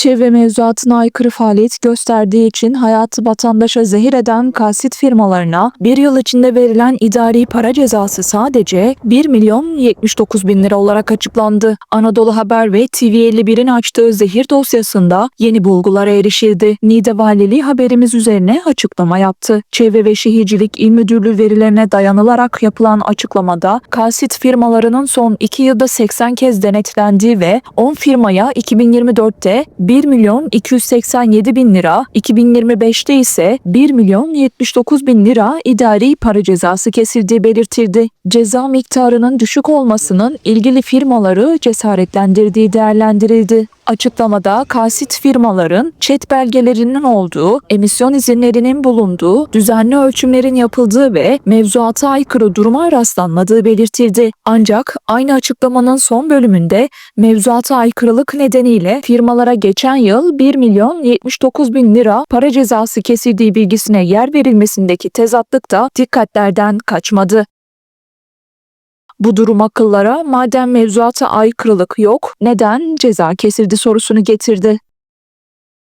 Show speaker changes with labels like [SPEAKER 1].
[SPEAKER 1] Çevre mevzuatına aykırı faaliyet gösterdiği için hayatı vatandaşa zehir eden kalsit firmalarına bir yıl içinde verilen idari para cezası sadece 1 milyon 79 bin lira olarak açıklandı. Anadolu Haber ve TV51'in açtığı zehir dosyasında yeni bulgulara erişildi. Niğde Valiliği haberimiz üzerine açıklama yaptı. Çevre ve Şehircilik İl Müdürlüğü verilerine dayanılarak yapılan açıklamada kalsit firmalarının son 2 yılda 80 kez denetlendiği ve 10 firmaya 2024'te 1 milyon 287 bin lira, 2025'te ise 1 milyon 79 bin lira idari para cezası kesildiği belirtildi. Ceza miktarının düşük olmasının ilgili firmaları cesaretlendirdiği değerlendirildi. Açıklamada kalsit firmaların çet belgelerinin olduğu, emisyon izinlerinin bulunduğu, düzenli ölçümlerin yapıldığı ve mevzuata aykırı duruma rastlanmadığı belirtildi. Ancak aynı açıklamanın son bölümünde mevzuata aykırılık nedeniyle firmalara geçen yıl 1 milyon 79 bin lira para cezası kesildiği bilgisine yer verilmesindeki tezatlık da dikkatlerden kaçmadı. Bu durum akıllara madem mevzuata aykırılık yok neden ceza kesildi sorusunu getirdi.